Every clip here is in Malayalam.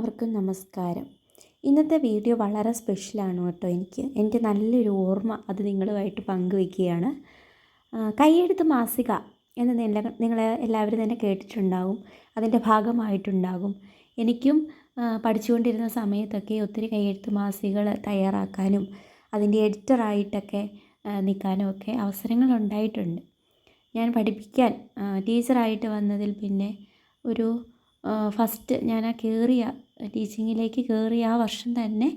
എല്ലാവർക്കും നമസ്കാരം. ഇന്നത്തെ വീഡിയോ വളരെ സ്പെഷ്യലാണ് കേട്ടോ എനിക്ക്. എന്റെ നല്ലൊരു ഓർമ്മ അത് നിങ്ങളുമായിട്ട് പങ്കുവയ്ക്കുകയാണ്. കൈയെടുത്ത് മാസിക എന്ന് നിങ്ങൾ എല്ലാവരും തന്നെ കേട്ടിട്ടുണ്ടാകും അതിന്റെ ഭാഗമായിട്ടുണ്ടാകും. എനിക്കും പഠിച്ചുകൊണ്ടിരുന്ന സമയത്തൊക്കെ ഒത്തിരി കൈയെഴുത്ത് മാസികകൾ തയ്യാറാക്കാനും അതിന്റെ എഡിറ്ററായിട്ടൊക്കെ നിൽക്കാനും ഒക്കെ അവസരങ്ങൾ ഉണ്ടായിട്ടുണ്ട് ഞാൻ പഠിപ്പിക്കാൻ ടീച്ചറായിട്ട് വന്നതിൽ പിന്നെ ഒരു ഫസ്റ്റ് ഞാൻ ആ കയറിയ ടീച്ചിങ്ങിലേക്ക് കയറി ആ വർഷം തന്നെ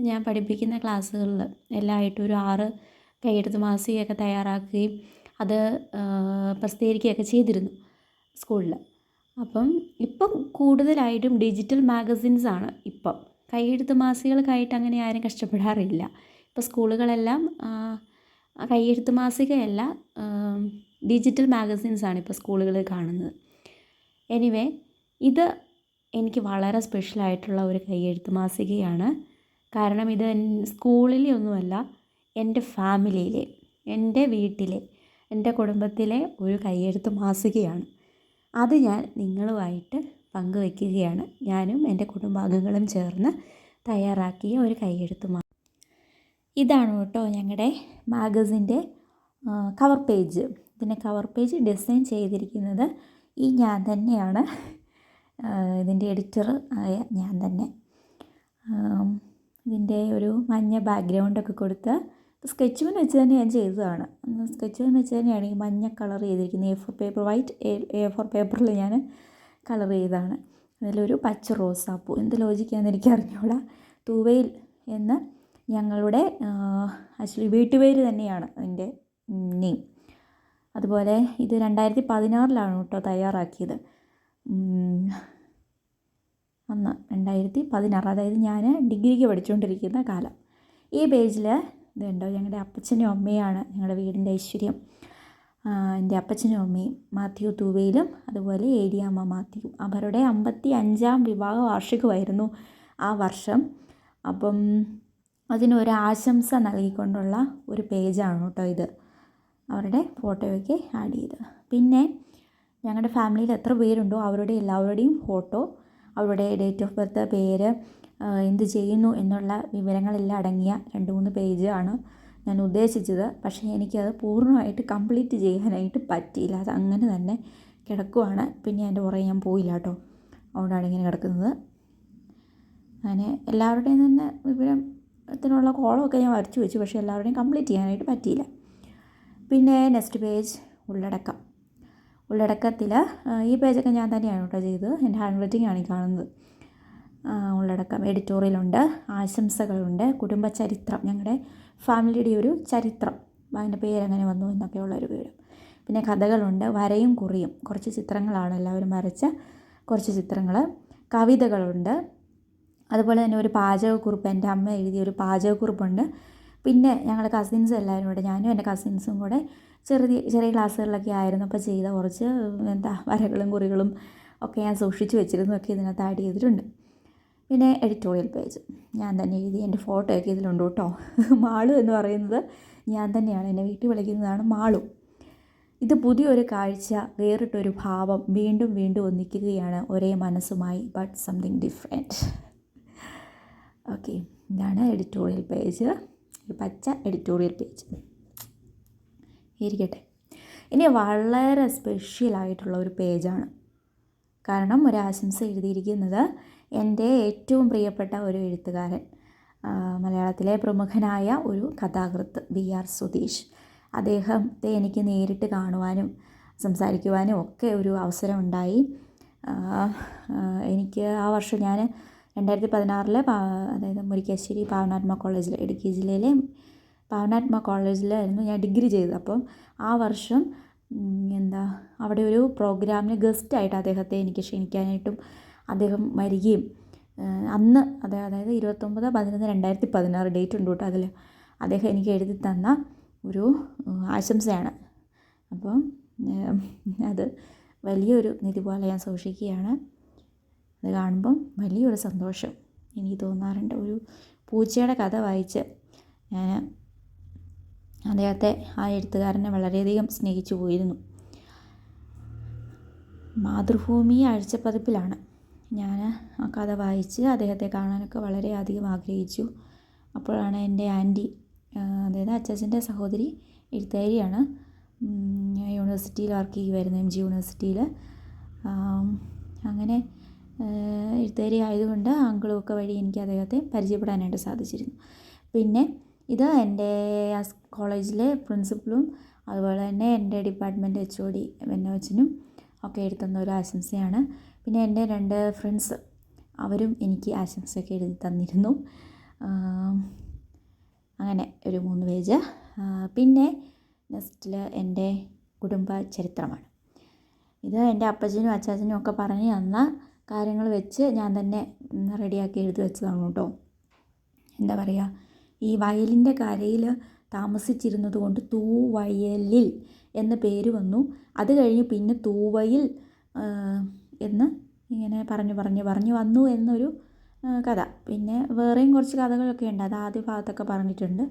ഞാൻ പഠിപ്പിക്കുന്ന ക്ലാസ്സുകളിൽ എല്ലാമായിട്ടും ഒരു ആറ് കൈയെഴുത്ത് മാസികയൊക്കെ തയ്യാറാക്കുകയും അത് പ്രസിദ്ധീകരിക്കുകയൊക്കെ ചെയ്തിരുന്നു സ്കൂളിൽ. അപ്പം ഇപ്പം കൂടുതലായിട്ടും ഡിജിറ്റൽ മാഗസിൻസ് ആണ് ഇപ്പം. കൈയെഴുത്ത് മാസികകൾക്കായിട്ട് അങ്ങനെ ആരും കഷ്ടപ്പെടാറില്ല. ഇപ്പോൾ സ്കൂളുകളെല്ലാം കൈയെഴുത്ത് മാസികയല്ല ഡിജിറ്റൽ മാഗസിൻസ് ആണ് ഇപ്പോൾ സ്കൂളുകളിൽ കാണുന്നത്. എനിവേ ഇത് എനിക്ക് വളരെ സ്പെഷ്യലായിട്ടുള്ള ഒരു കൈയെഴുത്ത് മാസികയാണ്. കാരണം ഇത് സ്കൂളിലെ ഒന്നുമല്ല എന്റെ ഫാമിലിയിലെ എന്റെ വീട്ടിലെ എന്റെ കുടുംബത്തിലെ ഒരു കൈയെഴുത്ത് മാസികയാണ്. അത് ഞാൻ നിങ്ങളുമായിട്ട് പങ്കുവയ്ക്കുകയാണ്. ഞാനും എന്റെ കുടുംബാംഗങ്ങളും ചേർന്ന് തയ്യാറാക്കിയ ഒരു കൈയെഴുത്ത് മാ ഇതാണ് കേട്ടോ ഞങ്ങളുടെ മാഗസിന്റെ കവർ പേജ്. ഇതിന്റെ കവർ പേജ് ഡിസൈൻ ചെയ്തിരിക്കുന്നത് ഈ ഞാൻ തന്നെയാണ്. ഇതിന്റെ എഡിറ്റർ ആയ ഞാൻ തന്നെ. ഇതിന്റെ ഒരു മഞ്ഞ ബാക്ക്ഗ്രൗണ്ടൊക്കെ കൊടുത്ത് സ്കെച്ച് പെൻ വെച്ച് തന്നെ ഞാൻ ചെയ്തതാണ്. സ്കെച്ച് പെൻ വെച്ച് തന്നെയാണ് ഈ മഞ്ഞ കളർ ചെയ്തിരിക്കുന്നത്. A four paper white A four പേപ്പറിൽ ഞാൻ കളർ ചെയ്തതാണ്. അതിലൊരു പച്ച റോസാപ്പൂ. എന്ത് ലോജിക്കാന്ന് എനിക്ക് അറിഞ്ഞൂടാ. തൂവയിൽ എന്ന് ഞങ്ങളുടെ ആക്ച്വലി വീട്ടുപേര് തന്നെയാണ് അതിന്റെ നെയിം അതുപോലെ ഇത് രണ്ടായിരത്തി പതിനാറിലാണ് കേട്ടോ തയ്യാറാക്കിയത്. അന്ന് രണ്ടായിരത്തി പതിനാറ് അതായത് ഞാൻ ഡിഗ്രിക്ക് പഠിച്ചുകൊണ്ടിരിക്കുന്ന കാലം. ഈ പേജിൽ ഇതുണ്ടോ? ഞങ്ങളുടെ അപ്പച്ചനും അമ്മയാണ് ഞങ്ങളുടെ വീടിന്റെ ഐശ്വര്യം. എന്റെ അപ്പച്ചനും അമ്മയും മാത്യു തൂവയിലും അതുപോലെ ഏരിയാമ്മ മാത്യു. അവരുടെ അമ്പത്തി അഞ്ചാം വിവാഹ വാർഷികമായിരുന്നു ആ വർഷം. അപ്പം അതിനൊരു ആശംസ നൽകിക്കൊണ്ടുള്ള ഒരു പേജാണ് കേട്ടോ ഇത്. അവരുടെ ഫോട്ടോയൊക്കെ ആഡ് ചെയ്ത് പിന്നെ ഞങ്ങളുടെ ഫാമിലിയിൽ എത്ര പേരുണ്ടോ അവരുടെ എല്ലാവരുടെയും ഫോട്ടോ അവരുടെ ഡേറ്റ് ഓഫ് ബർത്ത് പേര് എന്ത് ചെയ്യുന്നു എന്നുള്ള വിവരങ്ങളെല്ലാം അടങ്ങിയ രണ്ട് മൂന്ന് പേജ് ആണ് ഞാൻ ഉദ്ദേശിച്ചത്. പക്ഷേ എനിക്കത് പൂർണമായിട്ട് കംപ്ലീറ്റ് ചെയ്യാനായിട്ട് പറ്റിയില്ല. അത് അങ്ങനെ തന്നെ കിടക്കുവാണ്. പിന്നെ എന്റെ പുറകെ ഞാൻ പോയില്ല കേട്ടോ. അതുകൊണ്ടാണ് ഇങ്ങനെ കിടക്കുന്നത്. അങ്ങനെ എല്ലാവരുടെയും തന്നെ വിവരത്തിനുള്ള കോളമൊക്കെ ഞാൻ വരച്ചു വെച്ചു. പക്ഷേ എല്ലാവരുടെയും കംപ്ലീറ്റ് ചെയ്യാനായിട്ട് പറ്റിയില്ല. പിന്നെ നെക്സ്റ്റ് പേജ് ഉള്ളടക്കം. ഉള്ളടക്കത്തിൽ ഈ പേജൊക്കെ ഞാൻ തന്നെയാണ് കേട്ടോ ചെയ്തത്. എന്റെ ഹാൻഡ് റൈറ്റിംഗ് ആണ് ഈ കാണുന്നത്. ഉള്ളടക്കം എഡിറ്റോറിയലുണ്ട് ആശംസകളുണ്ട് കുടുംബ ചരിത്രം ഞങ്ങളുടെ ഫാമിലിയുടെ ഒരു ചരിത്രം. അതിന്റെ പേരെങ്ങനെ വന്നു എന്നൊക്കെയുള്ള ഒരു വിവരം പിന്നെ കഥകളുണ്ട് വരയും കുറിയും കുറച്ച് ചിത്രങ്ങളാണ് എല്ലാവരും വരച്ച കുറച്ച് ചിത്രങ്ങൾ കവിതകളുണ്ട് അതുപോലെ തന്നെ ഒരു പാചകക്കുറിപ്പ് എന്റെ അമ്മ എഴുതിയ ഒരു പാചകക്കുറിപ്പുണ്ട്. പിന്നെ ഞങ്ങളുടെ കസിൻസ് എല്ലാവരും കൂടെ ഞാനും എന്റെ കസിൻസും കൂടെ ചെറിയ ചെറിയ ക്ലാസ്സുകളിലൊക്കെ ആയിരുന്നപ്പോൾ ചെയ്ത കുറച്ച് എന്താ വരകളും കുറികളും ഒക്കെ ഞാൻ സൂക്ഷിച്ചു വെച്ചിരുന്നു. ഒക്കെ ഇതിനകത്ത് ആഡ് ചെയ്തിട്ടുണ്ട്. പിന്നെ എഡിറ്റോറിയൽ പേജ് ഞാൻ തന്നെ എഴുതി എന്റെ ഫോട്ടോ ഒക്കെ ഇതിലുണ്ട് കേട്ടോ. മാളു എന്ന് പറയുന്നത് ഞാൻ തന്നെയാണ്. എന്നെ വീട്ടിൽ വിളിക്കുന്നതാണ് മാളു. ഇത് പുതിയൊരു കാഴ്ച വേറിട്ടൊരു ഭാവം വീണ്ടും വീണ്ടും ഒന്നിക്കുകയാണ് ഒരേ മനസ്സുമായി ബട്ട് സംതിങ് ഡിഫറെന്റ് ഓക്കെ ഇതാണ് എഡിറ്റോറിയൽ പേജ് ഒരു പച്ച എഡിറ്റോറിയൽ പേജ് ഇരിക്കട്ടെ. ഇനി വളരെ സ്പെഷ്യലായിട്ടുള്ള ഒരു പേജാണ്. കാരണം ഒരു ആശംസ എഴുതിയിരിക്കുന്നത് എന്റെ ഏറ്റവും പ്രിയപ്പെട്ട ഒരു എഴുത്തുകാരൻ മലയാളത്തിലെ പ്രമുഖനായ ഒരു കഥാകൃത്ത് ബി ആർ സുധീഷ്. അദ്ദേഹത്തെ എനിക്ക് നേരിട്ട് കാണുവാനും സംസാരിക്കുവാനും ഒക്കെ ഒരു അവസരം ഉണ്ടായി എനിക്ക് ആ വർഷം ഞാൻ രണ്ടായിരത്തി പതിനാറിലെ അതായത് മുരിക്കാശ്ശേരി പാവനാത്മ കോളേജിൽ ഇടുക്കി ജില്ലയിലെ പാവനാത്മ കോളേജിലായിരുന്നു ഞാൻ ഡിഗ്രി ചെയ്തത്. അപ്പം ആ വർഷം എന്താ അവിടെ ഒരു പ്രോഗ്രാമിന് ഗസ്റ്റായിട്ട് അദ്ദേഹത്തെ എനിക്ക് ക്ഷണിക്കാനായിട്ടും അദ്ദേഹം വരികയും അന്ന് അതെ അതായത് ഇരുപത്തൊമ്പത് പതിനൊന്ന് രണ്ടായിരത്തി പതിനാറ് ഡേറ്റ് ഉണ്ട് കേട്ടോ അതിൽ അദ്ദേഹം എനിക്ക് എഴുതി തന്ന ഒരു ആശംസയാണ്. അപ്പം അത് വലിയൊരു നിധി പോലെ ഞാൻ സൂക്ഷിക്കുകയാണ്. അത് കാണുമ്പം വലിയൊരു സന്തോഷം എനിക്ക് തോന്നാറുണ്ട്. ഒരു പൂച്ചയുടെ കഥ വായിച്ച് ഞാൻ അദ്ദേഹത്തെ ആ എഴുത്തുകാരനെ വളരെയധികം സ്നേഹിച്ചു പോയിരുന്നു. മാതൃഭൂമി ആഴ്ചപ്പതിപ്പിലാണ്. ഞാൻ ആ കഥ വായിച്ച് അദ്ദേഹത്തെ കാണാനൊക്കെ വളരെയധികം ആഗ്രഹിച്ചു. അപ്പോഴാണ് എന്റെ ആന്റി അതായത് അച്ചാച്ചന്റെ സഹോദരി എഴുത്തുകാരിയാണ് യൂണിവേഴ്സിറ്റിയിൽ വർക്ക് ചെയ്യുമായിരുന്നു എം ജി യൂണിവേഴ്സിറ്റിയിൽ. അങ്ങനെ എഴുത്തുകാരി ആയതുകൊണ്ട് അങ്കിളും വഴി എനിക്ക് അദ്ദേഹത്തെ പരിചയപ്പെടാനായിട്ട് സാധിച്ചിരുന്നു. പിന്നെ ഇത് എന്റെ കോളേജിലെ പ്രിൻസിപ്പളും അതുപോലെ തന്നെ എന്റെ ഡിപ്പാർട്ട്മെന്റ് എച്ച് ഒ ഡി ബെന്നോച്ചനും ഒക്കെ എഴുതുന്ന ഒരു ആശംസയാണ്. പിന്നെ എന്റെ രണ്ട് ഫ്രണ്ട്സ് അവരും എനിക്ക് ആശംസയൊക്കെ എഴുതി തന്നിരുന്നു. അങ്ങനെ ഒരു മൂന്ന് പേജ്. പിന്നെ നെക്സ്റ്റിൽ എന്റെ കുടുംബ ചരിത്രമാണ്. ഇത് എന്റെ അപ്പച്ചനും അച്ചാച്ചനും ഒക്കെ പറഞ്ഞു തന്ന കാര്യങ്ങൾ വെച്ച് ഞാൻ തന്നെ റെഡിയാക്കി എഴുതി വെച്ചതാണ് കേട്ടോ. എന്താ പറയുക? ഈ വയലിന്റെ കരയിൽ താമസിച്ചിരുന്നത് കൊണ്ട് തൂവയലിൽ എന്ന പേര് വന്നു. അത് കഴിഞ്ഞ് പിന്നെ തൂവയിൽ എന്ന് ഇങ്ങനെ പറഞ്ഞു പറഞ്ഞു പറഞ്ഞു വന്നു എന്നൊരു കഥ. പിന്നെ വേറെയും കുറച്ച് കഥകളൊക്കെ ഉണ്ട്. അത് ആദ്യ ഭാഗത്തൊക്കെ പറഞ്ഞിട്ടുണ്ട്.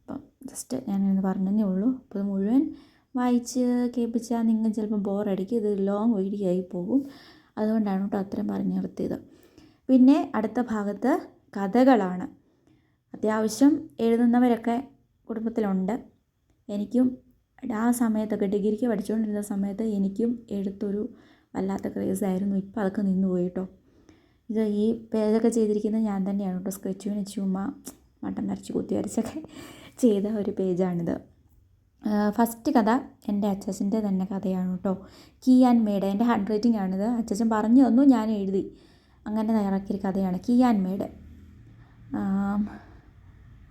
അപ്പം ജസ്റ്റ് ഞാനിന്ന് പറഞ്ഞതേ ഉള്ളൂ. അപ്പോൾ മുഴുവൻ വായിച്ച് കേൾപ്പിച്ചാൽ നിങ്ങൾ ചിലപ്പോൾ ബോറടിക്കും. ഇത് ലോങ് വീഡിയോ ആയി പോകും. അതുകൊണ്ടാണ് കേട്ടോ അത്രയും പറഞ്ഞു നിർത്തിയത്. പിന്നെ അടുത്ത ഭാഗത്ത് കഥകളാണ്. അത്യാവശ്യം എഴുതുന്നവരൊക്കെ കുടുംബത്തിലുണ്ട്. എനിക്കും ആ സമയത്തൊക്കെ ഡിഗ്രിക്ക് പഠിച്ചുകൊണ്ടിരുന്ന സമയത്ത് എനിക്കും എഴുത്തൊരു വല്ലാത്ത ക്രേസായിരുന്നു ഇപ്പോൾ അതൊക്കെ നിന്ന് പോയി കേട്ടോ ഇത് ഈ പേജൊക്കെ ചെയ്തിരിക്കുന്നത് ഞാൻ തന്നെയാണ് കേട്ടോ സ്കെച്ചുവിന് ചുമ മട്ടം വരച്ച് കുത്തി വരച്ചൊക്കെ ചെയ്ത ഒരു പേജാണിത്. ഫസ്റ്റ് കഥ എന്റെ അച്ഛന്റെ തന്നെ കഥയാണ് കേട്ടോ കീ ആൻഡ് മേഡ് എന്റെ ഹാൻഡ് റൈറ്റിംഗ് ആണിത്. അച്ഛൻ പറഞ്ഞു തന്നു ഞാൻ എഴുതി. അങ്ങനെ തയ്യാറാക്കിയൊരു കഥയാണ് കീ ആൻഡ് മേഡ്.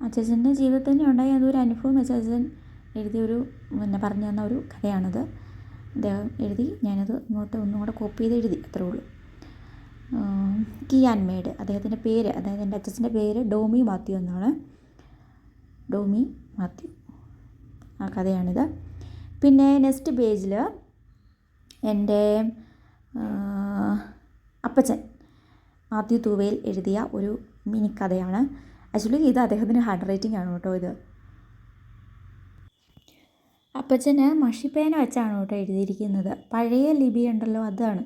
അച്ഛന്റെ ജീവിതത്തിൽ തന്നെ ഉണ്ടായ അതൊരു അനുഭവം അച്ഛൻ എഴുതിയൊരു പിന്നെ പറഞ്ഞു തന്ന ഒരു കഥയാണത്. അദ്ദേഹം എഴുതി ഞാനത് ഇങ്ങോട്ട് ഒന്നും കൂടെ കോപ്പി ചെയ്ത് എഴുതി അത്രേ ഉള്ളൂ. കിയാൻമേഡ് അദ്ദേഹത്തിന്റെ പേര് അതായത് എന്റെ അച്ഛന്റെ പേര് ഡോമി മാത്യു എന്നാണ്. ഡോമി മാത്യു. ആ കഥയാണിത്. പിന്നെ നെക്സ്റ്റ് പേജിൽ എന്റെ അപ്പച്ചൻ മാത്യു തൂവയിൽ എഴുതിയ ഒരു മിനി കഥയാണ് ആക്ച്വലി ഇത് അദ്ദേഹത്തിന്റെ ഹാൻഡ് റൈറ്റിംഗ് ആണ് കേട്ടോ ഇത്. അപ്പച്ചന് മഷിപ്പേന വെച്ചാണ് കേട്ടോ എഴുതിയിരിക്കുന്നത്. പഴയ ലിപി ഉണ്ടല്ലോ അതാണ്.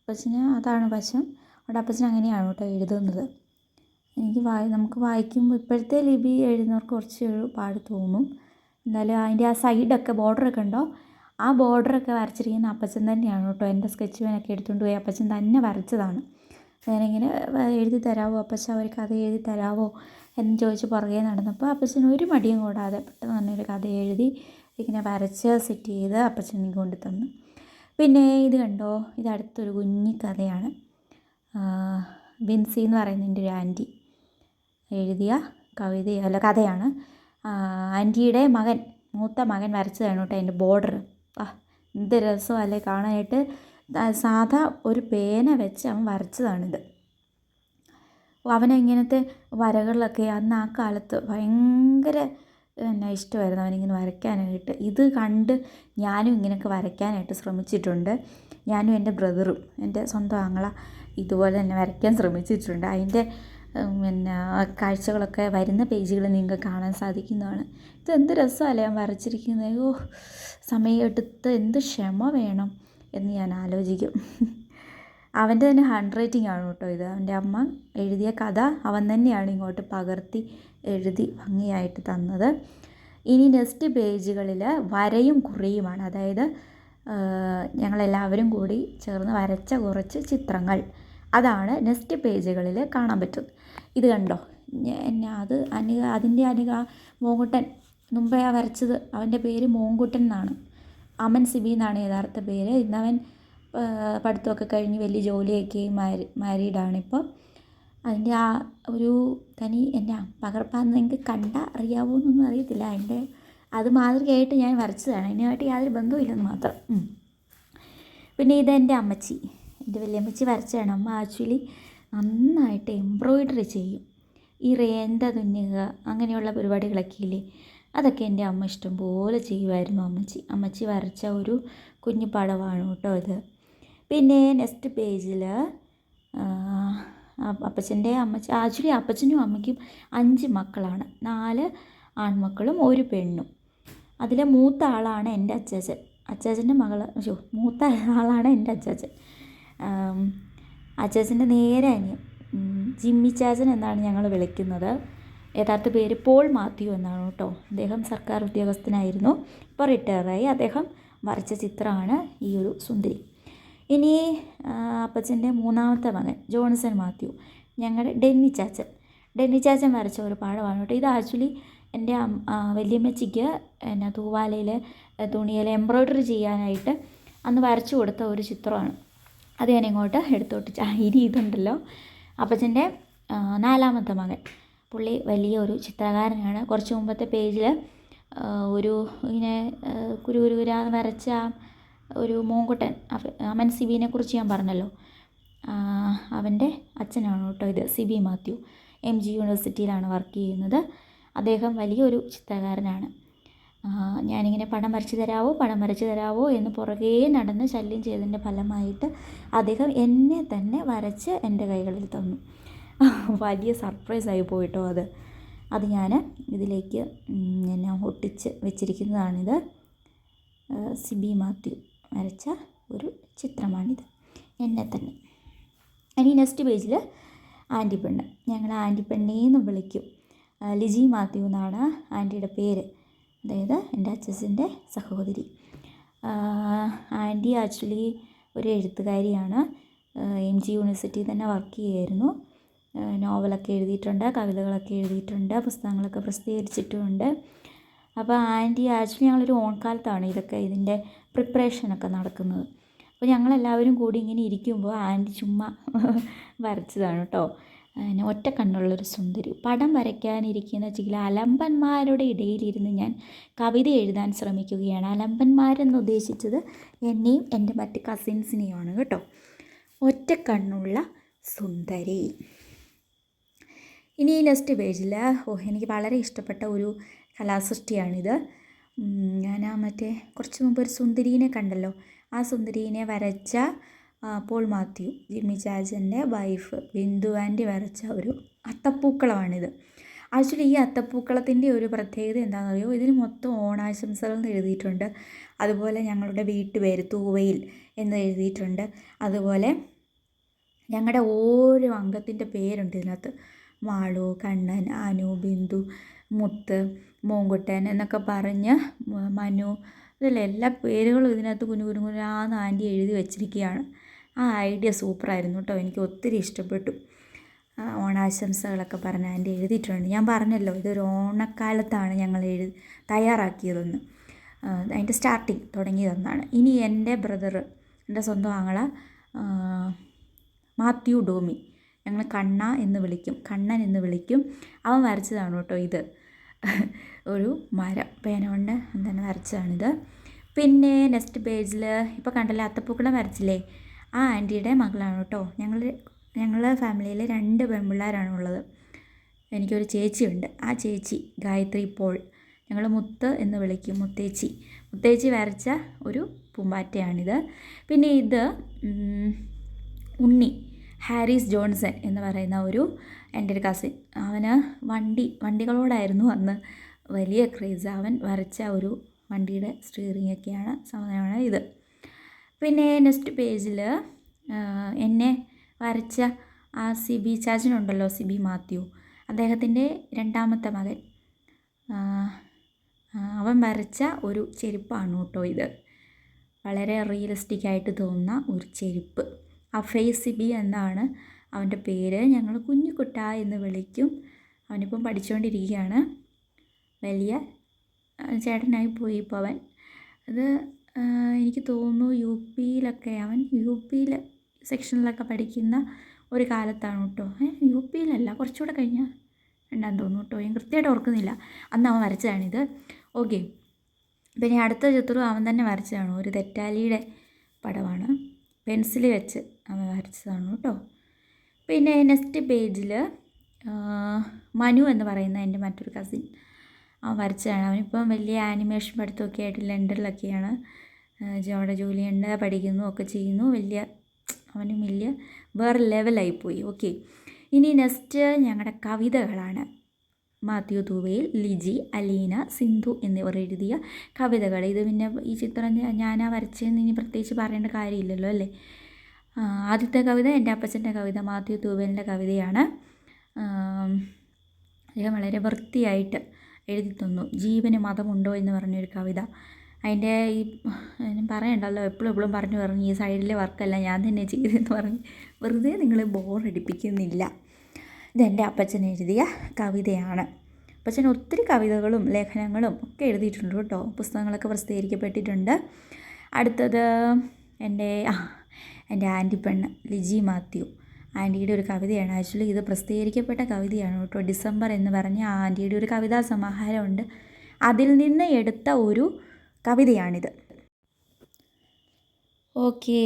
അപ്പച്ചന് അതാണ് വശം. അവിടെ അപ്പച്ചൻ അങ്ങനെയാണ് കേട്ടോ എഴുതുന്നത്. എനിക്ക് വായി നമുക്ക് വായിക്കുമ്പോൾ ഇപ്പോഴത്തെ ലിപി എഴുതുന്നവർക്ക് കുറച്ച് പാട് തോന്നും. എന്നാലും അതിന്റെ ആ സൈഡൊക്കെ ബോർഡറൊക്കെ ഉണ്ടോ? ആ ബോർഡറൊക്കെ വരച്ചിരിക്കുന്ന അപ്പച്ചൻ തന്നെയാണ് കേട്ടോ എന്റെ സ്കെച്ച് പേനൊക്കെ എടുത്തുകൊണ്ട് പോയി. അപ്പച്ചൻ തന്നെ വരച്ചതാണ്. ഞാനിങ്ങനെ എഴുതി തരാമോ അപ്പച്ച ഒരു കഥ എഴുതി തരാമോ എന്ന് ചോദിച്ച് പുറകെ നടന്നപ്പോൾ അപ്പച്ചൻ ഒരു മടിയും കൂടാതെ പെട്ടെന്ന് തന്നെ ഒരു കഥ എഴുതി ഇങ്ങനെ വരച്ച് സെറ്റ് ചെയ്ത് അപ്പച്ചൻ കൊണ്ട് തന്നു. പിന്നെ ഇത് കണ്ടോ? ഇത് അടുത്തൊരു കുഞ്ഞി കഥയാണ്. ബിൻസി എന്ന് പറയുന്ന എന്റെ ഒരു ആന്റി എഴുതിയ കവിത അല്ല കഥയാണ്. ആന്റിയുടെ മകൻ മൂത്ത മകൻ വരച്ചതാണ് കേട്ടോ അതിന്റെ ബോർഡർ ആ എന്ത് രസമല്ലേ കാണാനായിട്ട്. സാധാ ഒരു പേന വെച്ച് അവൻ വരച്ചതാണിത്. അവൻ ഇങ്ങനത്തെ വരകളിലൊക്കെ അന്ന് ആ കാലത്ത് ഭയങ്കര പിന്നെ ഇഷ്ടമായിരുന്നു അവനിങ്ങനെ വരയ്ക്കാനായിട്ട്. ഇത് കണ്ട് ഞാനും ഇങ്ങനെയൊക്കെ വരയ്ക്കാനായിട്ട് ശ്രമിച്ചിട്ടുണ്ട്. ഞാനും എന്റെ ബ്രദറും എന്റെ സ്വന്തം ആങ്ങള ഇതുപോലെ തന്നെ വരയ്ക്കാൻ ശ്രമിച്ചിട്ടുണ്ട്. അതിന്റെ പിന്നെ കാഴ്ചകളൊക്കെ വരുന്ന പേജുകൾ നിങ്ങൾക്ക് കാണാൻ സാധിക്കുന്നതാണ്. ഇത് എന്ത് രസമല്ലേ ഞാൻ വരച്ചിരിക്കുന്നത്. ഓ സമയമെടുത്ത് എന്ത് ക്ഷമ വേണം. എന്ന് ഞാൻ ആലോചിക്കും. അവന്റെ തന്നെ ഹാൻഡ് റൈറ്റിംഗ് ആണ് കേട്ടോ ഇത്. അവന്റെ അമ്മ എഴുതിയ കഥ അവൻ തന്നെയാണ് ഇങ്ങോട്ട് പകർത്തി എഴുതി ഭംഗിയായിട്ട് തന്നത്. ഇനി നെക്സ്റ്റ് പേജുകളിൽ വരയും കുറിയുമാണ്. അതായത് ഞങ്ങളെല്ലാവരും കൂടി ചേർന്ന് വരച്ച കുറച്ച് ചിത്രങ്ങൾ. അതാണ് നെക്സ്റ്റ് പേജുകളിൽ കാണാൻ പറ്റുന്നത് ഇത് കണ്ടോ? എന്നെ അത് അനുക അതിന്റെ അനുക മോങ്കുട്ടൻ. മുമ്പേ വരച്ചത് അവന്റെ പേര് മോങ്കുട്ടൻ എന്നാണ്. അമൻ സിബി എന്നാണ് യഥാർത്ഥ പേര്. ഇന്നവൻ പഠിത്തമൊക്കെ കഴിഞ്ഞ് വലിയ ജോലിയൊക്കെ മാരി മാരീഡാണിപ്പോൾ. അതിന്റെ ആ ഒരു തനി എന്റെ പകർപ്പാന്ന് നിങ്ങൾക്ക് കണ്ടാൽ അറിയാവോ എന്നൊന്നും അറിയത്തില്ല. അതിന്റെ അത് മാതൃകയായിട്ട് ഞാൻ വരച്ചതാണ്. അതിനുമായിട്ട് യാതൊരു ബന്ധവുമില്ലെന്ന് മാത്രം. പിന്നെ ഇതെന്റെ അമ്മച്ചി. എന്റെ വലിയമ്മച്ചി വരച്ചതാണ്. അമ്മ ആക്ച്വലി നന്നായിട്ട് എംബ്രോയിഡറി ചെയ്യും. ഈ റേന്ത തുന്നുക അങ്ങനെയുള്ള പരിപാടികളൊക്കെ ഇല്ലേ? അതൊക്കെ എന്റെ അമ്മ ഇഷ്ടംപോലെ ചെയ്യുമായിരുന്നു. അമ്മച്ചി അമ്മച്ചി വരച്ച ഒരു കുഞ്ഞു പടമാണ് കേട്ടോ ഇത്. പിന്നെ നെക്സ്റ്റ് പേജിൽ അപ്പച്ചന്റെ അമ്മച്ചി ആക്ച്വലി അപ്പച്ചനും അമ്മയ്ക്കും അഞ്ച് മക്കളാണ്. നാല് ആൺമക്കളും ഒരു പെണ്ണും. അതിലെ മൂത്ത ആളാണ് എന്റെ അച്ചാച്ചൻ. അച്ചാച്ചന്റെ മകൾ അയ്യോ മൂത്ത ആളാണ് എന്റെ അച്ചാച്ചൻ. അച്ചാച്ചന്റെ നേരെ അനിയൻ. ജിമ്മിച്ചാച്ചൻ ജിമ്മി ചാച്ചൻ എന്നാണ് ഞങ്ങൾ വിളിക്കുന്നത്. യഥാർത്ഥ പേര് പോൾ മാത്യു എന്നാണ് കേട്ടോ. അദ്ദേഹം സർക്കാർ ഉദ്യോഗസ്ഥനായിരുന്നു. ഇപ്പോൾ റിട്ടയറായി അദ്ദേഹം വരച്ച ചിത്രമാണ് ഈ ഒരു സുന്ദരി. ഇനി അപ്പച്ചന്റെ മൂന്നാമത്തെ മകൻ ജോൺസൺ മാത്യു. ഞങ്ങളുടെ ഡെന്നി ചാച്ചൻ. ഡെന്നി ചാച്ചൻ വരച്ച ഒരു പാടമാണ് കേട്ടോ. ഇത് ആക്ച്വലി എന്റെ വലിയമ്മച്ചിക്ക് എന്നാ തൂവാലയിൽ തുണിയിൽ എംബ്രോയ്ഡറി ചെയ്യാനായിട്ട് അന്ന് വരച്ചു കൊടുത്ത ഒരു ചിത്രമാണ്. അത് ഞാൻ ഇങ്ങോട്ട് എടുത്തോട്ട് ഇരി ഇതുണ്ടല്ലോ. അപ്പച്ചന്റെ നാലാമത്തെ മകൻ. പുള്ളി വലിയ ഒരു ചിത്രകാരനാണ്. കുറച്ച് മുമ്പത്തെ പേജിൽ ഒരു ഇങ്ങനെ കുരു വരച്ച ഒരു മോങ്കുട്ടൻ അമൻ സിബിനെ കുറിച്ച് ഞാൻ പറഞ്ഞല്ലോ. അവന്റെ അച്ഛനാണ് കേട്ടോ ഇത് സിബി മാത്യു. എം ജി യൂണിവേഴ്സിറ്റിയിലാണ് വർക്ക് ചെയ്യുന്നത്. അദ്ദേഹം വലിയൊരു ചിത്രകാരനാണ്. ഞാനിങ്ങനെ പടം വരച്ച് തരാവോ പടം വരച്ച് തരാവോ എന്ന് പുറകേ നടന്ന് ശല്യം ചെയ്തതിന്റെ ഫലമായിട്ട് അദ്ദേഹം എന്നെ തന്നെ വരച്ച് എന്റെ കൈകളിൽ തന്നു. വലിയ സർപ്രൈസായി പോയിട്ടോ അത്. അത് ഞാൻ ഇതിലേക്ക് ഞാൻ ഒട്ടിച്ച് വെച്ചിരിക്കുന്നതാണിത്. സിബി മാത്യു വരച്ച ഒരു ചിത്രമാണിത്. എന്നെ തന്നെ. ഇനി നെക്സ്റ്റ് പേജിൽ ആന്റി പെണ്ണ്. ഞങ്ങൾ ആന്റി പെണ്ണേന്ന് വിളിക്കും. ലിജി മാത്യു എന്നാണ് ആന്റിയുടെ പേര്. അതായത് എന്റെ അച്ഛന്റെ സഹോദരി. ആന്റി ആക്ച്വലി ഒരു എഴുത്തുകാരിയാണ്. എം ജി യൂണിവേഴ്സിറ്റിയിൽ തന്നെ വർക്ക് ചെയ്യുമായിരുന്നു നോവലൊക്കെ എഴുതിയിട്ടുണ്ട് കവിതകളൊക്കെ എഴുതിയിട്ടുണ്ട് പുസ്തകങ്ങളൊക്കെ പ്രസിദ്ധീകരിച്ചിട്ടുമുണ്ട്. അപ്പോൾ ആന്റി ആക്ച്വലി ഞങ്ങളൊരു ഓൺകാലത്താണ് ഇതൊക്കെ ഇതിന്റെ പ്രിപ്പറേഷനൊക്കെ നടക്കുന്നത്. അപ്പോൾ ഞങ്ങളെല്ലാവരും കൂടി ഇങ്ങനെ ഇരിക്കുമ്പോൾ ആന്റി ചുമ്മാ വരച്ചതാണ് കേട്ടോ പിന്നെ ഒറ്റ കണ്ണുള്ളൊരു സുന്ദരി. പടം വരയ്ക്കാനിരിക്കുന്ന ചില അലമ്പന്മാരുടെ ഇടയിലിരുന്ന് ഞാൻ കവിത എഴുതാൻ ശ്രമിക്കുകയാണ്. അലമ്പന്മാരെന്ന് ഉദ്ദേശിച്ചത് എന്നെയും എന്റെ മറ്റ് കസിൻസിനെയുമാണ് കേട്ടോ. ഒറ്റ കണ്ണുള്ള സുന്ദരി. ഇനി ഈ നെക്സ്റ്റ് പേജിൽ ഓ എനിക്ക് വളരെ ഇഷ്ടപ്പെട്ട ഒരു കലാസൃഷ്ടിയാണിത്. ഞാൻ ആ മറ്റേ കുറച്ച് മുമ്പ് ഒരു സുന്ദരീനെ കണ്ടല്ലോ. ആ സുന്ദരീനെ വരച്ച പോൾ മാത്യു ജിമ്മി ചാജന്റെ വൈഫ് ബിന്ദു ആന്റി വരച്ച ഒരു അത്തപ്പൂക്കളമാണിത്. ആക്ച്വലി ഈ അത്തപ്പൂക്കളത്തിന്റെ ഒരു പ്രത്യേകത എന്താണെന്ന് അറിയോ ഇതിന് മൊത്തം ഓണാശംസകൾ എന്ന് എഴുതിയിട്ടുണ്ട്. അതുപോലെ ഞങ്ങളുടെ വീട്ടുപേര് തൂവയിൽ എന്ന് എഴുതിയിട്ടുണ്ട്. അതുപോലെ ഞങ്ങളുടെ ഓരോ അംഗത്തിന്റെ പേരുണ്ട് ഇതിനകത്ത്. മാളു കണ്ണൻ അനു ബിന്ദു മുത്ത് മോങ്കുട്ടൻ എന്നൊക്കെ പറഞ്ഞ് മനു ഇതിലെ എല്ലാ പേരുകളും ഇതിനകത്ത് കുഞ്ഞു കുഞ്ഞു ആ ആന്റി എഴുതി വെച്ചിരിക്കുകയാണ്. ആ ഐഡിയ സൂപ്പറായിരുന്നു കേട്ടോ. എനിക്ക് ഒത്തിരി ഇഷ്ടപ്പെട്ടു. ഓണാശംസകളൊക്കെ പറഞ്ഞ് ആന്റി എഴുതിയിട്ടുണ്ട്. ഞാൻ പറഞ്ഞല്ലോ ഇതൊരു ഓണക്കാലത്താണ് ഞങ്ങൾ എഴു തയ്യാറാക്കിയതെന്ന്. അതിന്റെ സ്റ്റാർട്ടിങ് തുടങ്ങിയതെന്നാണ്. ഇനി എന്റെ ബ്രദർ എന്റെ സ്വന്തം ആങ്ങള മാത്യു ഡോമി. ഞങ്ങൾ കണ്ണ എന്ന് വിളിക്കും. കണ്ണൻ എന്ന് വിളിക്കും. അവൻ വരച്ചതാണ് കേട്ടോ ഇത്. ഒരു മരം. പേന കൊണ്ട് തന്നെ വരച്ചതാണിത്. പിന്നെ നെക്സ്റ്റ് പേജിൽ ഇപ്പോൾ കണ്ടല്ലോ അത്തപ്പൂക്കളം വരച്ചില്ലേ? ആ ആന്റിയുടെ മകളാണ് കേട്ടോ. ഞങ്ങൾ ഞങ്ങളുടെ ഫാമിലിയിൽ രണ്ട് പെൺപിള്ളേരാണ് ഉള്ളത്. എനിക്കൊരു ചേച്ചിയുണ്ട്. ആ ചേച്ചി ഗായത്രി പോൾ. ഞങ്ങൾ മുത്ത് എന്ന് വിളിക്കും. മുത്തേച്ചി. മുത്തേച്ചി വരച്ച ഒരു പൂമ്പാറ്റയാണിത്. പിന്നെ ഇത് ഉണ്ണി. ഹാരിസ് ജോൺസൺ എന്ന് പറയുന്ന ഒരു എന്റെ ഒരു കസിൻ അവന് വണ്ടി വണ്ടികളോടായിരുന്നു അന്ന് വലിയ ക്രേസ് അവൻ വരച്ച ഒരു വണ്ടിയുടെ സ്റ്റിയറിംഗ് ഒക്കെയാണ് സാധനമാണ് ഇത്. പിന്നെ നെക്സ്റ്റ് പേജിൽ എന്നെ വരച്ച ആ സി ബി ചാച്ചനുണ്ടല്ലോ സിബി മാത്യു. അദ്ദേഹത്തിന്റെ രണ്ടാമത്തെ മകൻ. അവൻ വരച്ച ഒരു ചെരുപ്പാണ് കേട്ടോ ഇത്. വളരെ റിയലിസ്റ്റിക് ആയിട്ട് തോന്നുന്ന ഒരു ചെരുപ്പ്. അഫയ് ബി എന്നാണ് അവന്റെ പേര്. ഞങ്ങൾ കുഞ്ഞുകുട്ട എന്ന് വിളിക്കും. അവനിപ്പം പഠിച്ചുകൊണ്ടിരിക്കുകയാണ്. വലിയ ചേട്ടനായി പോയി ഇപ്പോൾ അവൻ. അത് എനിക്ക് തോന്നുന്നു യു പിയിലൊക്കെ അവൻ യു പിയിൽ സെക്ഷനിലൊക്കെ പഠിക്കുന്ന ഒരു കാലത്താണ് കേട്ടോ. യു പിയിലല്ല കുറച്ചുകൂടെ കഴിഞ്ഞാൽ രണ്ടാന്ന് തോന്നുന്നു കേട്ടോ. ഞാൻ കൃത്യമായിട്ട് ഓർക്കുന്നില്ല. അന്ന് അവൻ വരച്ചതാണിത്. ഓക്കെ. പിന്നെ അടുത്ത ചിത്രം അവൻ തന്നെ വരച്ചതാണ്. ഒരു തെറ്റാലിയുടെ പടമാണ്. പെൻസിൽ വെച്ച്. വരച്ചതാണ് കേട്ടോ. പിന്നെ നെക്സ്റ്റ് പേജിൽ മനു എന്ന് പറയുന്ന എന്റെ മറ്റൊരു കസിൻ അവൻ വരച്ചതാണ്. അവനിപ്പം വലിയ ആനിമേഷൻ പഠിത്തമൊക്കെ ആയിട്ട് ലണ്ടനിലൊക്കെയാണ്. അവിടെ ജോലി ഉണ്ട് പഠിക്കുന്നു ഒക്കെ ചെയ്യുന്നു. വലിയ അവനും വലിയ വേറെ ലെവലായിപ്പോയി ഓക്കെ ഇനി നെക്സ്റ്റ് ഞങ്ങളുടെ കവിതകളാണ്. മാത്യു തൂവയിൽ ലിജി അലീന സിന്ധു എന്നിവർ എഴുതിയ കവിതകൾ. ഇത് പിന്നെ ഈ ചിത്രം ഞാനാ വരച്ചതെന്ന് ഇനി പ്രത്യേകിച്ച് പറയേണ്ട കാര്യമില്ലല്ലോ അല്ലേ? ആദ്യത്തെ കവിത എന്റെ അപ്പച്ചന്റെ കവിത മാത്യു തൂവലിന്റെ കവിതയാണ്. അദ്ദേഹം വളരെ വൃത്തിയായിട്ട് എഴുതി തന്നു. ജീവന് മതമുണ്ടോ എന്ന് പറഞ്ഞൊരു കവിത. അതിന്റെ ഈ പറയണ്ടല്ലോ എപ്പോഴും എപ്പോഴും പറഞ്ഞു പറഞ്ഞു ഈ സൈഡിലെ വർക്കല്ല ഞാൻ തന്നെ ചെയ്തെന്ന് പറഞ്ഞ് വെറുതെ നിങ്ങളെ ബോറടിപ്പിക്കുന്നില്ല. ഇതെന്റെ അപ്പച്ചൻ എഴുതിയ കവിതയാണ്. അപ്പച്ചൻ ഒത്തിരി കവിതകളും ലേഖനങ്ങളും ഒക്കെ എഴുതിയിട്ടുണ്ട് കേട്ടോ. പുസ്തകങ്ങളൊക്കെ പ്രസിദ്ധീകരിക്കപ്പെട്ടിട്ടുണ്ട്. അടുത്തത് എന്റെ എന്റെ ആന്റി പെണ്ണ് ലിജി മാത്യു. ആന്റിയുടെ ഒരു കവിതയാണ്. ആക്ച്വലി ഇത് പ്രസിദ്ധീകരിക്കപ്പെട്ട കവിതയാണ് കേട്ടോ. ഡിസംബർ എന്ന് പറഞ്ഞ ആ ആന്റിയുടെ ഒരു കവിതാ സമാഹാരമുണ്ട്. അതിൽ നിന്ന് എടുത്ത ഒരു കവിതയാണിത്. ഓക്കേ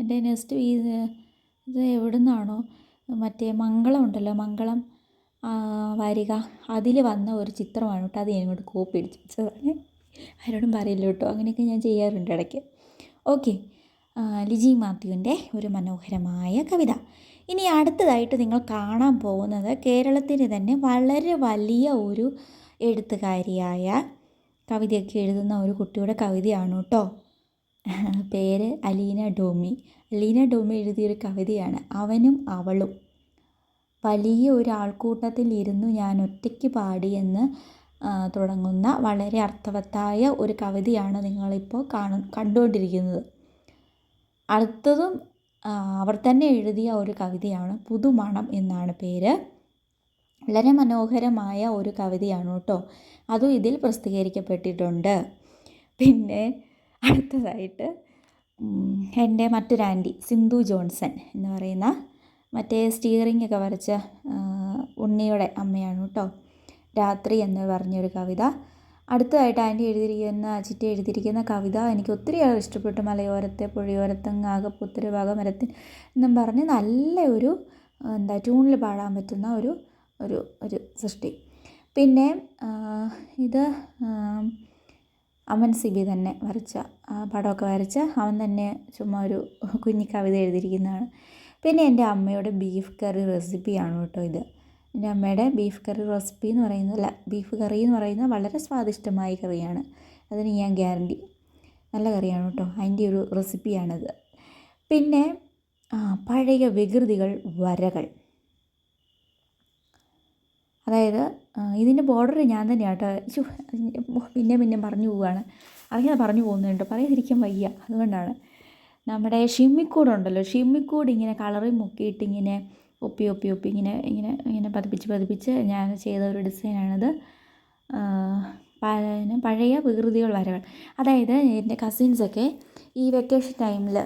എന്റെ നെക്സ്റ്റ് ഈ ഇത് എവിടെ നിന്നാണോ മറ്റേ മംഗളം ഉണ്ടല്ലോ മംഗളം വരിക. അതിൽ വന്ന ഒരു ചിത്രമാണ് കേട്ടോ. അത് ഞാൻ ഇങ്ങോട്ട് കോപ്പി അടിച്ച് വെച്ചതാണ്. ആരോടും പറയില്ല കേട്ടോ. അങ്ങനെയൊക്കെ ഞാൻ ചെയ്യാറുണ്ട് ഇടയ്ക്ക്. ഓക്കെ ലിജി മാത്യുവിന്റെ ഒരു മനോഹരമായ കവിത. ഇനി അടുത്തതായിട്ട് നിങ്ങൾ കാണാൻ പോകുന്നത് കേരളത്തിന് തന്നെ വളരെ വലിയ ഒരു എഴുത്തുകാരിയായ കവിതയൊക്കെ എഴുതുന്ന ഒരു കുട്ടിയുടെ കവിതയാണ് കേട്ടോ. പേര് അലീന ഡോമി. അലീന ഡോമി എഴുതിയൊരു കവിതയാണ് അവനും അവളും. വലിയ ഒരു ആൾക്കൂട്ടത്തിൽ ഇരുന്നു ഞാൻ ഒറ്റയ്ക്ക് പാടിയെന്ന് തുടങ്ങുന്ന വളരെ അർത്ഥവത്തായ ഒരു കവിതയാണ് നിങ്ങളിപ്പോൾ കാണു കണ്ടുകൊണ്ടിരിക്കുന്നത്. അടുത്തതും അവർ തന്നെ എഴുതിയ ഒരു കവിതയാണ് പുതുമണം എന്നാണ് പേര്. വളരെ മനോഹരമായ ഒരു കവിതയാണ് കേട്ടോ. അതും ഇതിൽ പ്രസിദ്ധീകരിക്കപ്പെട്ടിട്ടുണ്ട്. പിന്നെ അടുത്തതായിട്ട് എന്റെ മറ്റൊരു ആന്റി സിന്ധു ജോൺസൺ എന്ന് പറയുന്ന മറ്റേ സ്റ്റിയറിംഗ് ഒക്കെ വരച്ച ഉണ്ണിയുടെ അമ്മയാണ് കേട്ടോ. രാത്രി എന്ന് പറഞ്ഞൊരു കവിത. അടുത്തതായിട്ട് ആന്റി എഴുതിയിരിക്കുന്ന അജിറ്റ് എഴുതിയിരിക്കുന്ന കവിത എനിക്ക് ഒത്തിരിയേറെ ഇഷ്ടപ്പെട്ടു. മലയോരത്തെ പുഴയോരത്തങ്ങാകെ പുത്തിരി മരത്തിൽ എന്നും പറഞ്ഞ് നല്ല ഒരു എന്താ ട്യൂണിൽ പാടാൻ പറ്റുന്ന ഒരു ഒരു ഒരു സൃഷ്ടി. പിന്നെ ഇത് അമൻ സിബി തന്നെ വരച്ച പടമൊക്കെ വരച്ച അവൻ തന്നെ ചുമ്മാ ഒരു കുഞ്ഞി കവിത എഴുതിയിരിക്കുന്നതാണ്. പിന്നെ എന്റെ അമ്മയുടെ ബീഫ് കറി റെസിപ്പിയാണ് കേട്ടോ ഇത്. എന്റെ അമ്മയുടെ ബീഫ് കറി റെസിപ്പി എന്ന് പറയുന്നത് അല്ല ബീഫ് കറി എന്ന് പറയുന്നത് വളരെ സ്വാദിഷ്ടമായ കറിയാണ്. അതിന് ഞാൻ ഗ്യാരണ്ടി നല്ല കറിയാണ് കേട്ടോ അതിന്റെ ഒരു റെസിപ്പിയാണിത് പിന്നെ പഴയ വികൃതികൾ വരകൾ. അതായത് ഇതിന്റെ ബോർഡർ ഞാൻ തന്നെയാണ് കേട്ടോ പിന്നെ പിന്നെ പറഞ്ഞു പോവുകയാണ് അറിയാതെ പറഞ്ഞു പോകുന്നുണ്ട് പറയാതിരിക്കാൻ വയ്യ. അതുകൊണ്ടാണ്. നമ്മുടെ ഷിമ്മിക്കൂടുണ്ടല്ലോ. ഷിമ്മിക്കൂട് ഇങ്ങനെ കളറിൽ മുക്കിയിട്ട് ഇങ്ങനെ ഒപ്പി ഒപ്പി ഒപ്പി ഇങ്ങനെ ഇങ്ങനെ ഇങ്ങനെ പതിപ്പിച്ച് പതിപ്പിച്ച് ഞാൻ ചെയ്ത ഒരു ഡിസൈനാണിത്. പഴയ വികൃതികൾ വരകൾ. അതായത് എന്റെ കസിൻസൊക്കെ ഈ വെക്കേഷൻ ടൈമിൽ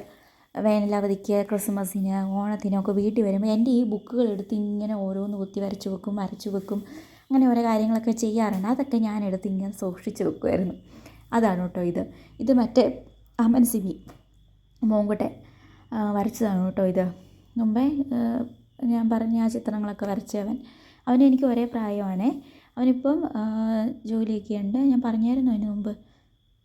വേനലവധിക്ക് ക്രിസ്മസിന് ഓണത്തിനൊക്കെ വീട്ടിൽ വരുമ്പോൾ എന്റെ ഈ ബുക്കുകൾ എടുത്ത് ഇങ്ങനെ ഓരോന്ന് കുത്തി വരച്ച് വെക്കും വരച്ച് വെക്കും. അങ്ങനെ ഓരോ കാര്യങ്ങളൊക്കെ ചെയ്യാറുണ്ട്. അതൊക്കെ ഞാൻ എടുത്ത് ഇങ്ങനെ സൂക്ഷിച്ച് വെക്കുമായിരുന്നു അതാണ് കേട്ടോ ഇത്. ഇത് മറ്റേ അമൻ സിബി മോങ്കുട്ടെ വരച്ചതാണ് കേട്ടോ ഇത്. മുമ്പേ ഞാൻ പറഞ്ഞ ആ ചിത്രങ്ങളൊക്കെ വരച്ചവൻ അവനും എനിക്ക് ഒരേ പ്രായമാണേ. അവനിപ്പം ജോലിയൊക്കെ ഉണ്ട്. ഞാൻ പറഞ്ഞായിരുന്നു അതിന് മുമ്പ്?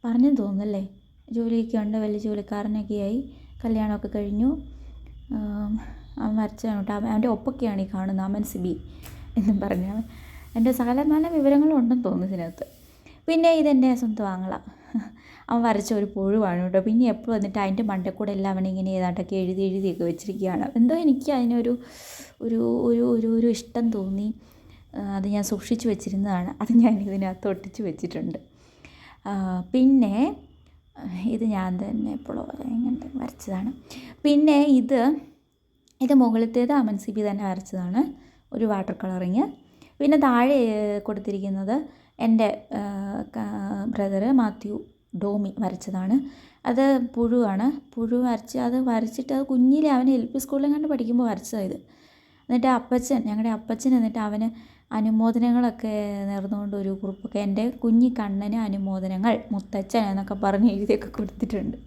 പറഞ്ഞെന്ന് തോന്നുന്നല്ലേ? ജോലിയൊക്കെ ഉണ്ട്. വലിയ ജോലിക്കാരനൊക്കെ ആയി. കല്യാണമൊക്കെ കഴിഞ്ഞു. അവൻ വരച്ചതാണ് കേട്ടോ. അവൻ- അവന്റെ ഒപ്പൊക്കെയാണ് ഈ കാണുന്നത്. അമൻ സിബി എന്നും പറഞ്ഞ് അവൻ. എന്റെ വിവരങ്ങളും ഉണ്ടെന്ന് തോന്നുന്നു ഇതിനകത്ത്. പിന്നെ ഇതെന്റെ സ്വന്തം ആങ്ങള. അവൻ വരച്ച ഒരു പുഴുവാണ് കേട്ടോ. പിന്നെ എപ്പോഴും വന്നിട്ട് അതിന്റെ മണ്ടക്കൂടെ കൂടെ എല്ലാം അവൻ ഇങ്ങനെ ഏതാണ്ടൊക്കെ എഴുതി എഴുതിയൊക്കെ വെച്ചിരിക്കുകയാണ്. എന്തോ എനിക്ക് അതിനൊരു ഒരു ഒരു ഒരു ഒരു ഇഷ്ടം തോന്നി. അത് ഞാൻ സൂക്ഷിച്ചു വെച്ചിരുന്നതാണ്. അത് ഞാൻ ഇതിനകത്ത് ഒട്ടിച്ച് വെച്ചിട്ടുണ്ട്. പിന്നെ ഇത് ഞാൻ തന്നെ എപ്പോഴോ ഇങ്ങനെ വരച്ചതാണ്. പിന്നെ ഇത് ഇത് മുകളിലത്തേത് അമൻ സിബി തന്നെ വരച്ചതാണ്. ഒരു വാട്ടർ കളറിങ്. പിന്നെ താഴെ കൊടുത്തിരിക്കുന്നത് എന്റെ ബ്രദർ മാത്യു ഡോമി വരച്ചതാണ്. അത് പുഴുവാണ്. പുഴു വരച്ച് അത് വരച്ചിട്ട് അത് കുഞ്ഞിലെ അവൻ എൽ പി സ്കൂളിൽ കണ്ട് പഠിക്കുമ്പോൾ വരച്ചതാണ് ഇത്. എന്നിട്ട് അപ്പച്ചൻ ഞങ്ങളുടെ അപ്പച്ചൻ എന്നിട്ട് അവന് അനുമോദനങ്ങളൊക്കെ നേർന്നുകൊണ്ട് ഒരു കുറിപ്പൊക്കെ എന്റെ കുഞ്ഞി കണ്ണന് അനുമോദനങ്ങൾ മുത്തച്ഛൻ എന്നൊക്കെ പറഞ്ഞ് എഴുതിയൊക്കെ കൊടുത്തിട്ടുണ്ട്.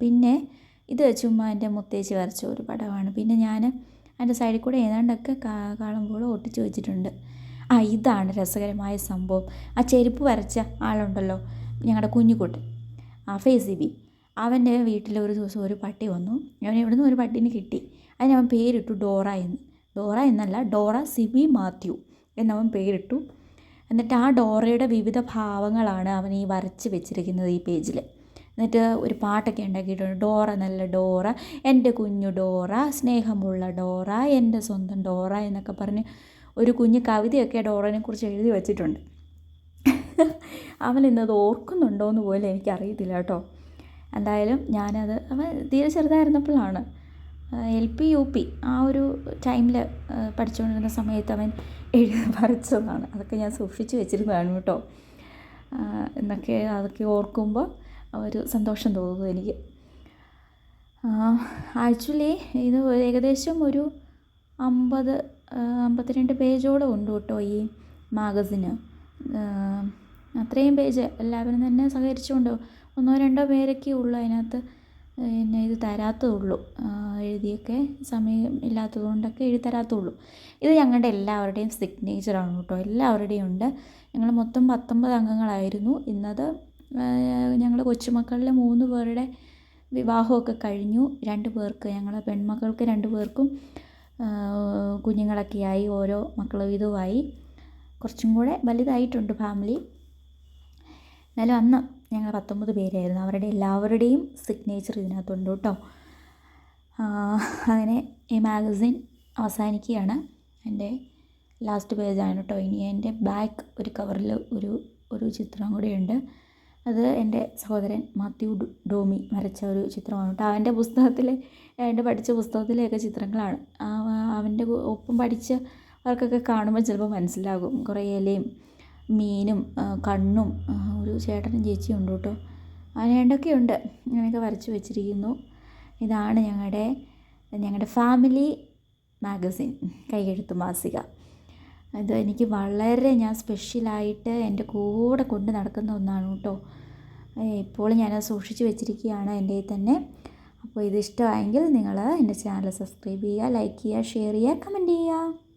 പിന്നെ ഇത് ചുമ്മാ എന്റെ മുത്തേച്ചി വരച്ച ഒരു പടമാണ്. പിന്നെ ഞാൻ അതിന്റെ സൈഡിൽ കൂടെ ഏതാണ്ടൊക്കെ കാണുമ്പോൾ ഒട്ടിച്ച് വെച്ചിട്ടുണ്ട്. ആ ഇതാണ് രസകരമായ സംഭവം. ആ ചെരുപ്പ് വരച്ച ആളുണ്ടല്ലോ ഞങ്ങളുടെ കുഞ്ഞുകുട്ടൻ ആ ഫേസ് ബി അവന്റെ വീട്ടിൽ ഒരു ദിവസം ഒരു പട്ടി വന്നു. അവൻ എവിടുന്ന് ഒരു പട്ടീനെ കിട്ടി. അതിന് അവൻ പേരിട്ടു ഡോറ എന്ന്. ഡോറ എന്നല്ല ഡോറ സിബി മാത്യു എന്നവൻ പേരിട്ടു. എന്നിട്ട് ആ ഡോറയുടെ വിവിധ ഭാവങ്ങളാണ് അവൻ ഈ വരച്ച് വെച്ചിരിക്കുന്നത് ഈ പേജിൽ എന്നിട്ട് ഒരു പാട്ടൊക്കെ ഉണ്ടാക്കിയിട്ടുണ്ട്. ഡോറ നല്ല ഡോറ എന്റെ കുഞ്ഞു ഡോറ സ്നേഹമുള്ള ഡോറ എന്റെ സ്വന്തം ഡോറ എന്നൊക്കെ പറഞ്ഞ് ഒരു കുഞ്ഞു കവിതയൊക്കെ ഡോറനെ കുറിച്ച് എഴുതി വച്ചിട്ടുണ്ട്. അവൻ ഇന്നത് ഓർക്കുന്നുണ്ടോ എന്ന് പോലും എനിക്കറിയത്തില്ല കേട്ടോ. എന്തായാലും ഞാനത് അവൻ തീരെ ചെറുതായിരുന്നപ്പോഴാണ് എൽ പി യു പി ആ ഒരു ടൈമിൽ പഠിച്ചുകൊണ്ടിരുന്ന സമയത്ത് അവൻ എഴുതി വരച്ചതാണ്. അതൊക്കെ ഞാൻ സൂക്ഷിച്ചു വെച്ചിരുന്നതാണ് കേട്ടോ. എന്നൊക്കെ അതൊക്കെ ഓർക്കുമ്പോൾ ഒരു സന്തോഷം തോന്നുന്നു എനിക്ക്. ആക്ച്വലി ഇത് ഏകദേശം ഒരു അമ്പത് അമ്പത്തിരണ്ട് പേജോളം ഉണ്ട് കേട്ടോ ഈ മാഗസിന്? അത്രയും പേജ് എല്ലാവരും തന്നെ സഹകരിച്ചുകൊണ്ട് ഒന്നോ രണ്ടോ പേരൊക്കെ ഉള്ളൂ അതിനകത്ത്. പിന്നെ ഇത് തരാത്തതുള്ളൂ. എഴുതിയൊക്കെ സമയം ഇല്ലാത്തത് കൊണ്ടൊക്കെ എഴുതി തരാത്തുള്ളൂ ഇത് ഞങ്ങളുടെ എല്ലാവരുടെയും സിഗ്നേച്ചറാണ് കേട്ടോ. എല്ലാവരുടെയും ഉണ്ട്. ഞങ്ങൾ മൊത്തം പത്തൊമ്പത് അംഗങ്ങളായിരുന്നു. ഇന്നത് ഞങ്ങൾ കൊച്ചുമക്കളിലെ മൂന്ന് പേരുടെ വിവാഹമൊക്കെ കഴിഞ്ഞു. രണ്ട് പേർക്ക് ഞങ്ങളെ പെൺമക്കൾക്ക് രണ്ട് പേർക്കും കുഞ്ഞുങ്ങളൊക്കെ ആയി ഓരോ മക്കൾ ഇതുമായി. കുറച്ചും കൂടെ വലുതായിട്ടുണ്ട് ഫാമിലി. എന്നാലും അന്ന് ഞങ്ങൾ പത്തൊമ്പത് പേരായിരുന്നു. അവരുടെ എല്ലാവരുടെയും സിഗ്നേച്ചർ ഇതിനകത്തുണ്ട് കേട്ടോ. അങ്ങനെ ഈ മാഗസിൻ അവസാനിക്കുകയാണ്. എന്റെ ലാസ്റ്റ് പേജാണ് കേട്ടോ. ഇനി എന്റെ ബാക്ക് ഒരു കവറിൽ ഒരു ഒരു ചിത്രം കൂടെയുണ്ട് അത് എന്റെ സഹോദരൻ മാത്യു ഡോമി വരച്ച ഒരു ചിത്രമാണ് കേട്ടോ. അവന്റെ പുസ്തകത്തിലെ എന്റെ പഠിച്ച പുസ്തകത്തിലെയൊക്കെ ചിത്രങ്ങളാണ്. അവന്റെ ഒപ്പം പഠിച്ച അവർക്കൊക്കെ കാണുമ്പോൾ ചിലപ്പോൾ മനസ്സിലാകും. കുറേ ഇലയും മീനും കണ്ണും ഒരു ചേട്ടനും ചേച്ചിയും ഉണ്ട് കേട്ടോ. അങ്ങനെ ഉണ്ട്. അങ്ങനെയൊക്കെ വരച്ച് വെച്ചിരിക്കുന്നു. ഇതാണ് ഞങ്ങളുടെ ഞങ്ങളുടെ ഫാമിലി മാഗസിൻ കൈയെഴുത്ത് മാസിക. അത് എനിക്ക് വളരെ ഞാൻ സ്പെഷ്യലായിട്ട് എന്റെ കൂടെ കൊണ്ട് നടക്കുന്ന ഒന്നാണ് കേട്ടോ. ഇപ്പോൾ ഞാനത് സൂക്ഷിച്ച് വെച്ചിരിക്കുകയാണ് എന്റെ തന്നെ. അപ്പോൾ ഇത് ഇഷ്ടമായെങ്കിൽ നിങ്ങൾ എന്റെ ചാനൽ സബ്സ്ക്രൈബ് ചെയ്യുക ലൈക്ക് ചെയ്യുക ഷെയർ ചെയ്യുക കമന്റ് ചെയ്യുക.